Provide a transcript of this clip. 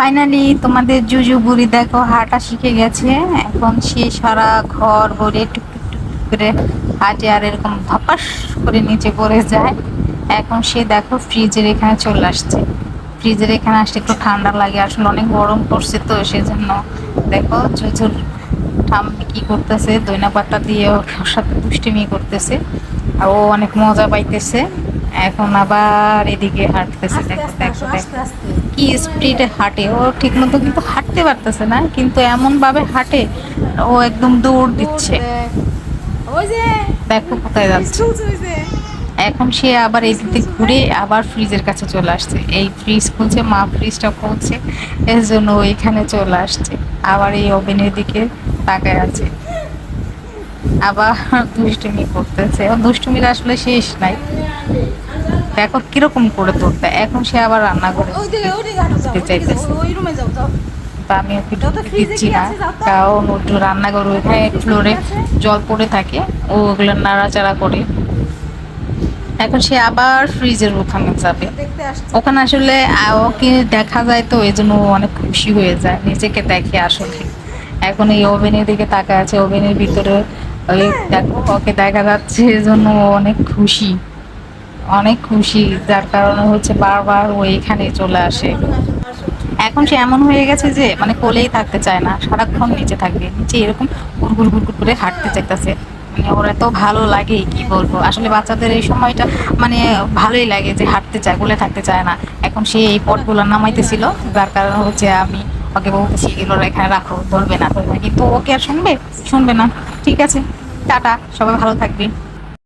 Finally তোমাদের জুজু বুড়ি দেখো হাঁটা শিখে গেছে। এখন সে সারা ঘর ভরে টুক টুক টুক টুক করে হাঁটে আর এরকম ধপাস করে নিচে পড়ে যায়। এখন সে দেখো ফ্রিজের এখানে চলে আসছে। ফ্রিজের এখানে আসলে একটু ঠান্ডা লাগে আসলে অনেক গরম পড়ছে তো সেজন্য দেখো জুজুর ঠাম্মি কি করতেছে দইনা পাতা দিয়ে ওর সাথে দুষ্টিমি করতেছে আর ও অনেক মজা পাইতেছে। এখন আবার এদিকে হাঁটতেছে দেখো দেখো দেখো। কি স্পিডে হাঁটে? ও ঠিক মতো কিন্তু হাঁটতে পারতেছে না কিন্তু এমন ভাবে হাঁটে ও একদম দৌড় দিচ্ছে। দেখো কোথায় যাচ্ছে। এখন সে আবার এই দিকে ঘুরে আবার ফ্রিজের কাছে চলে আসছে। এই ফ্রিজ খুলছে মা ফ্রিজটা খুলছে এর জন্য ও এখানে চলে আসছে। আবার এই ওভেনের দিকে তাকায় আছে। আবার দুষ্টুমি করতেছে। দুষ্টুমির আসলে শেষ নাই। দেখো কীরকম করে তুলতে এখন সে আবার রান্না করে চাইতেছে। আমি ওকে দিচ্ছি না। আছে? যাও তো। কারণ একটু রান্নাঘর ওইখানে ফ্লোরে জল পড়ে থাকে। ও ওগুলো নাড়াচাড়া করে। এখন সে আবার ফ্রিজের ওখানে যাবে। ওখানে আসলে ওকে দেখা যায় তো এই জন্য অনেক খুশি হয়ে যায়। নিজেকে দেখে আসলে। এখন এই ওভেনের দিকে তাকায় আছে। ওভেনের ভিতরে ওই দেখো, ওকে দেখা যাচ্ছে, এই জন্য ও অনেক খুশি। অনেক খুশি, যার কারণে হচ্ছে বারবার ও এখানে চলে আসে। এখন সে এমন হয়ে গেছে যে মানে কোলেই থাকতে চায় না, সারাক্ষণ নিচে থাকবে। নিচে এরকম গুড়গুড় গুড়গুড় করে হাঁটতে চাইতেছে। মানে ওর এত ভালো লাগে, কি বলব? আসলে বাচ্চাদের এই সময়টা মানে ভালোই লাগে যে হাঁটতে চায়, কোলে থাকতে চায় না। এখন সে এই পটগুলো নামাইতেছিল, যার কারণে হচ্ছে আমি ওকে বলতেছি এগুলো রাখো না, ধরবে না। কিন্তু ওকে আর শুনবে? শুনবে না। ঠিক আছে, টাটা, সবাই ভালো থাকবে